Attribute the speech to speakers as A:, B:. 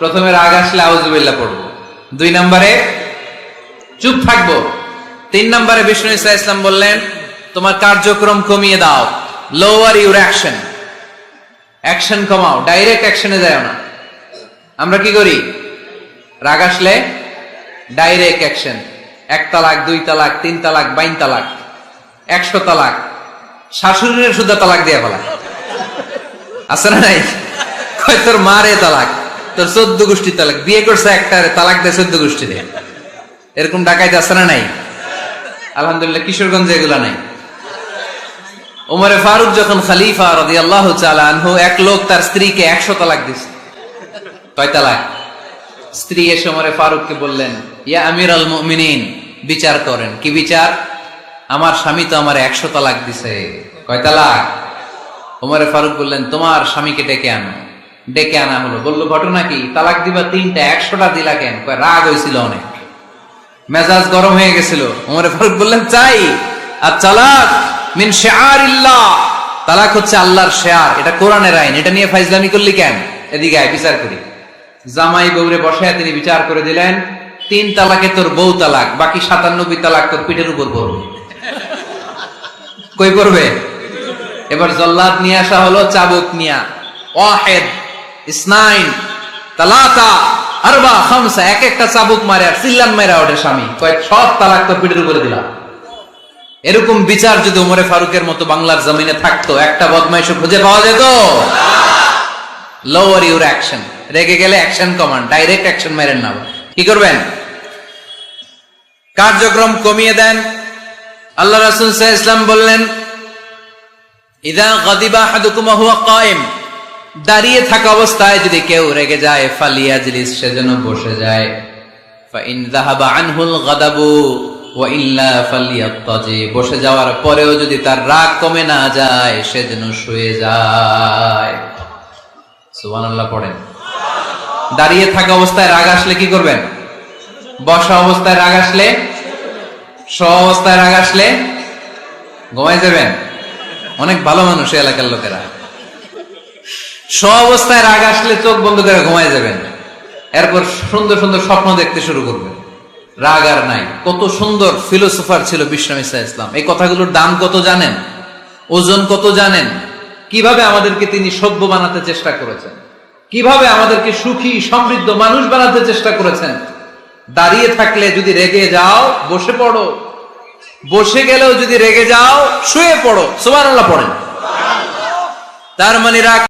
A: প্রথমে রাগ আসলে আউজুবিল্লাহ পড়ব। দুই নম্বরে, চুপ থাকব। তিন নম্বরে বিষ্ণু ইসা ইসলাম বললেন, তোমার কার্যক্রম কমিয়ে দাও। লোয়ার ইউর অ্যাকশন অ্যাকশন কমাও ডাইরেক্ট অ্যাকশনে যায় না। আমরা কি করি? রাগ আসলে ডাইরেক্ট অ্যাকশন এক তালাক, দুই তালাক, তিন তালাক, বাইন তালাক, একশো তালাক, শাশুড়ির শুদ্ধ তালাক দিয়ে ফেলা। আছে না নাই? তোর মারে তালাক? তোর চোদ্দ গোষ্ঠী তালাক। বিয়ে করছে একটা তালাক দেয় চোদ্দ গোষ্ঠী দিয়ে এরকম ডাকাইতে আছে না নাই? আলহামদুলিল্লাহ, কিশোরগঞ্জে এগুলা নাই। ওমরে ফারুক যখন খালিফা রদি আল্লাহ আনহু, এক লোক তার স্ত্রীকে একশো তালাক দিছে। কয় তালাক? স্ত্রী এসে ওমরে ফারুককে বললেন, ইয়া আমির আল মুমিনিন, বিচার করেন। কি বিচার? আমার স্বামী তো আমার একশো তালাক দিছে। কয় তালাক? ওমরে ফারুক বললেন, তোমার স্বামীকে ডেকে আনো। ডেকে আনা হলো। বলল, ঘটনা কি? তালাক দিবা তিনটা একশোটা দিলা কেন? রাগ হয়েছিল অনেক। মেজাজ গরম হয়ে গেছিল। ওমরে ফারুক বললেন, চাই, আর চালাক মিন শেয়ার ইল্লাহ তালাক হচ্ছে আল্লাহর শেয়ার, এটা কোরআনের আইন। এটা নিয়ে ফাইজলামি করলি কেন? এদিকে আয়, বিচার করি। জামাই বউরে বসায় তিনি বিচার করে দিলেন, তিন তালাকে তোর বউ তালাক, বাকি সাতান্নব্বই তালাক তোর পিঠের উপর পড়বে। কই করবে এবার জল্লাদ নিয়ে আসা হলো, চাবুক নিয়া। ওয়াহেদ ইসনাইন তালাতা আরবা খামসা এক একটা চাবুক মারে আর চিল্লান মারা ওঠে স্বামী। কয়েক সব তালাক তো পিঠের উপরে দিলাম। এরকম বিচার যদি উমরে ফারুকের মতো বাংলার জমিনে থাকতো, একটা বদমাইশ খুঁজে পাওয়া যেত? লোয়ার ইউর অ্যাকশন রেগে গেলে অ্যাকশন কমান্ড ডাইরেক্ট অ্যাকশন মেরেন না। কি করবেন? কার্যক্রম কমিয়ে দেন। আল্লাহ রাসুল ইসলাম বললেন, ইদা গদিবা হাদুকুমা হুয়া কায়েম। দাঁড়িয়ে থাকা অবস্থায় যদি কেউ রেগে যায়, ফালিয়া জিলিস সেজন্য বসে যায়। বসে যাওয়ার পরেও যদি তার রাগ কমে না যায় সেজন্য শুয়ে যায়। পড়েন। দাঁড়িয়ে থাকা অবস্থায় রাগ আসলে কি করবেন? বসা অবস্থায় রাগ আসলে? স অবস্থায় রাগ আসলে? ঘুমাই যাবেন? অনেক ভালো মানুষ এলাকার লোকেরা। স অবস্থায় রাগ আসলে চোখ বন্ধ করে ঘুমায় যাবেন। এরপর সুন্দর সুন্দর স্বপ্ন দেখতে শুরু করবেন। রাগ আর নাই। কত সুন্দর ফিলোসোফার ছিল ইসা ইসলাম। এই কথাগুলোর দাম কত জানেন? ওজন কত জানেন? কীভাবে আমাদেরকে তিনি সভ্য বানাতে চেষ্টা করেছেন? কীভাবে আমাদেরকে সুখী, সমৃদ্ধ মানুষ বানাতে চেষ্টা করেছেন? দাঁড়িয়ে থাকলে যদি রেগে যাও, বসে পড়ো। বসে গেলেও যদি রেগে যাও, শুয়ে পড়ো। সুবহানাল্লাহ পড়েন। তার মানে রাগ